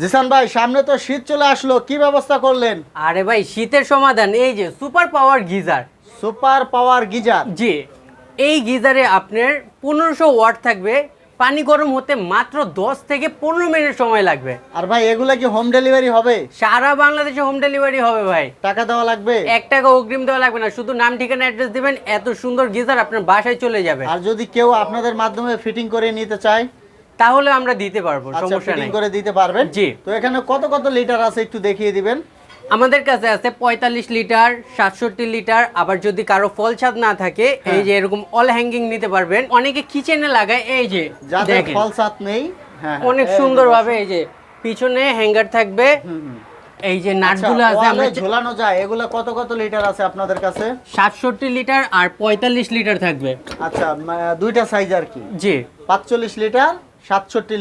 জিসান ভাই সামনে তো শীত চলে আসলো কি ব্যবস্থা করলেন? আরে ভাই শীতের সমাধান এই যে super power geyser. Super power geyser? জি এই গিজারে আপনার পনেরোশো ওয়াট থাকবে পানি গরম হতে মাত্র দশ থেকে পনেরো মিনিট সময় লাগবে। আর ভাই এগুলা কি হোম ডেলিভারি হবে? সারা বাংলাদেশে হোম ডেলিভারি হবে ভাই। টাকা দেওয়া লাগবে? এক টাকা অগ্রিম দেওয়া লাগবে না শুধু নাম ঠিকানা অ্যাড্রেস দিবেন এত সুন্দর গিজার আপনার বাসায় চলে যাবে। আর যদি কেউ আপনাদের মাধ্যমে ফিটিং করে নিতে চায়? তাহলে আমরা দিতে পারব আচ্ছা সমস্যা নেই। করে দিতে পারবেন। জি। তো এখানে কত কত লিটার আছে একটু দেখিয়ে দিবেন? আমাদের কাছে আছে পঁয়তাল্লিশ লিটার সাতষট্টি লিটার আবার যদি কারও ফল ছাদ না থাকে হ্যাঁ। এই যে এরকম অল হ্যাঙ্গিং নিতে পারবেন। অনেকে কিচেনে লাগায় এই যে যাদের ফল সাত নেই হ্যাঁ অনেক এই সুন্দর ভাবে এই যে পিছনে হ্যাঙ্গার থাকবে। এই যে আচ্ছা, নাটগুলো আছে আমরা ঝোলানো যায় এগুলো কত কত লিটার আছে আপনাদের কাছে? সাতষট্টি লিটার আর পঁয়তাল্লিশ লিটার থাকবে। আচ্ছা দুইটা সাইজ আর কি? জি। পাঁচচল্লিশ লিটার সাতষট্টি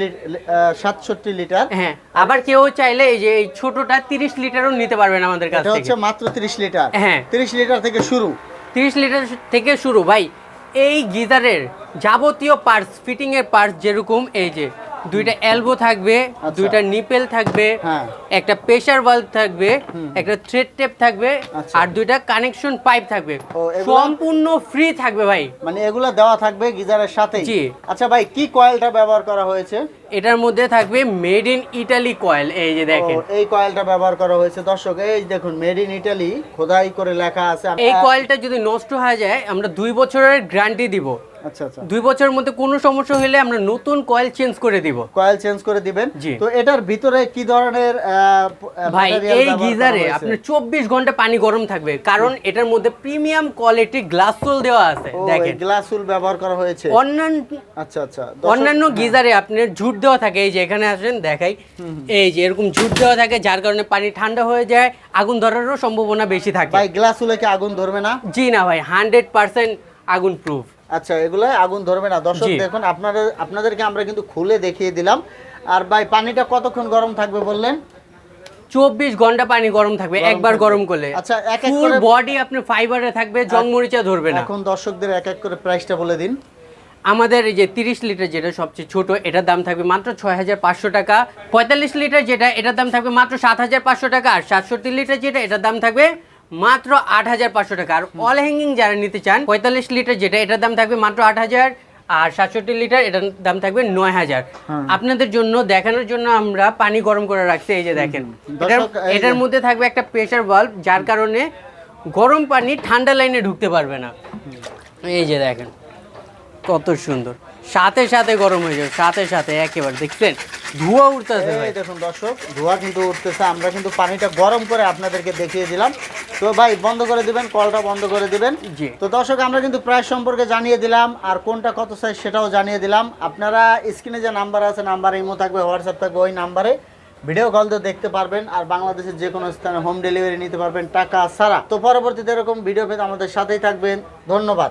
সাতষট্টি লিটার। হ্যাঁ আবার কেউ চাইলে এই যে এই ছোটটা তিরিশ লিটারও নিতে পারবেন আমাদের কাছে হচ্ছে মাত্র তিরিশ লিটার। হ্যাঁ। তিরিশ লিটার থেকে শুরু। তিরিশ লিটার থেকে শুরু। ভাই এই গিজারের যাবতীয় পার্টস ফিটিংয়ের এর পার্টস যেরকম এই যে দুইটা এলবো থাকবে আচ্ছা। দুইটা নিপেল থাকবে হ্যাঁ। একটা প্রেসার বাল্ব থাকবে একটা থ্রেড টেপ থাকবে আচ্ছা। আর দুইটা কানেকশন পাইপ থাকবে। সম্পূর্ণ ফ্রি থাকবে ভাই। মানে এগুলা দেওয়া থাকবে গিজারের সাথে জি। আচ্ছা ভাই কি কয়েলটা ব্যবহার করা হয়েছে? এটার মধ্যে থাকবে মেড ইন ইটালি কয়েল এই যে দেখেন। এই কয়েলটা ব্যবহার করা হয়েছে। দর্শক এই দেখুন মেড ইন ইটালি খোদাই করে লেখা আছে। এই কয়েলটা যদি নষ্ট হয়ে যায় আমরা দুই বছরের গ্যারান্টি দিব। আচ্ছা আচ্ছা। দুই বছরের মধ্যে কোনো সমস্যা হলে আমরা নতুন কয়েল চেঞ্জ করে দিব। কয়েল চেঞ্জ করে দিবেন? তো এটার ভিতরে কি ধরনের ভাই এই গিজারে? আপনার চব্বিশ ঘণ্টা পানি গরম থাকবে কারণ এটার মধ্যে প্রিমিয়াম কোয়ালিটি গ্লাস সোল দেওয়া আছে দেখেন। গ্লাস উল ব্যবহার করা হয়েছে। অন্যান্য আচ্ছা আচ্ছা। অন্যান্য গিজারে আপনার ঝুট দেওয়া থাকে এই যে এখানে আসেন দেখাই। এই যে এরকম ঝুট দেওয়া থাকে যার কারণে পানি ঠান্ডা হয়ে যায় আগুন ধরারও সম্ভাবনা বেশি থাকে। ভাই গ্লাস উলে কি আগুন ধরবে না? জি না ভাই হান্ড্রেড পার্সেন্ট আগুন প্রুফ আচ্ছা এগুলাই আগুন ধরবে না। দর্শক দেখুন আপনাদের আপনাদেরকে আমরা কিন্তু খুলে দেখিয়ে দিলাম। আর ভাই পানিটা কতক্ষণ গরম থাকবে বললেন? চব্বিশ ঘণ্টা পানি গরম থাকবে একবার গরম করলে। আচ্ছা, এক এক ফুল বডি আপনার ফাইবারে থাকবে জং মরিচা ধরবে না। এখন দর্শকদের এক এক করে প্রাইসটা বলে দিন। আমাদের এই যে তিরিশ লিটার যেটা সবচেয়ে ছোট এটার দাম থাকবে মাত্র ছয় হাজার পাঁচশো টাকা। পঁয়তাল্লিশ লিটার যেটা এটার দাম থাকবে মাত্র সাত হাজার পাঁচশো টাকা। আর সাতষট্টি লিটার যেটা এটার দাম থাকবে মাত্র আট হাজার পাঁচশো টাকা। আর অল হ্যাঙ্গিং যারা নিতে চান পঁয়তাল্লিশ লিটার যেটা এটার দাম থাকবে মাত্র আট হাজার আর সাতষট্টি লিটার এটার দাম থাকবে নয় হাজার। হ্যাঁ। আপনাদের জন্য দেখানোর জন্য আমরা পানি গরম করে রাখছি এই যে দেখেন। এটার- মধ্যে থাকবে একটা প্রেশার বাল্ব যার কারণে গরম পানি ঠান্ডা লাইনে ঢুকতে পারবে না। এই যে দেখেন কত সুন্দর। সাথে সাথে গরম হয়ে যাবে সাথে সাথে একেবারে দেখছেন? ধোঁয়া উঠতেছে ভাই। এই দেখুন দর্শক ধোঁয়া কিন্তু উঠতেছে। আমরা কিন্তু পানিটা গরম করে আপনাদেরকে দেখিয়ে দিলাম। তো ভাই বন্ধ করে দিবেন কলটা বন্ধ করে দিবেন। জি। তো দর্শক আমরা কিন্তু প্রাইস সম্পর্কে জানিয়ে দিলাম আর কোনটা কত সাইজ সেটাও জানিয়ে দিলাম। আপনারা স্ক্রিনে যে নাম্বার আছে নাম্বার ইমো থাকবে হোয়াটসঅ্যাপ থাকবে ওই নাম্বারে ভিডিও কল তো দেখতে পারবেন আর বাংলাদেশের যে কোনো স্থানে হোম ডেলিভারি নিতে পারবেন টাকা ছাড়া। তো পরবর্তীতে এরকম ভিডিও পেতে আমাদের সাথেই থাকবেন। ধন্যবাদ।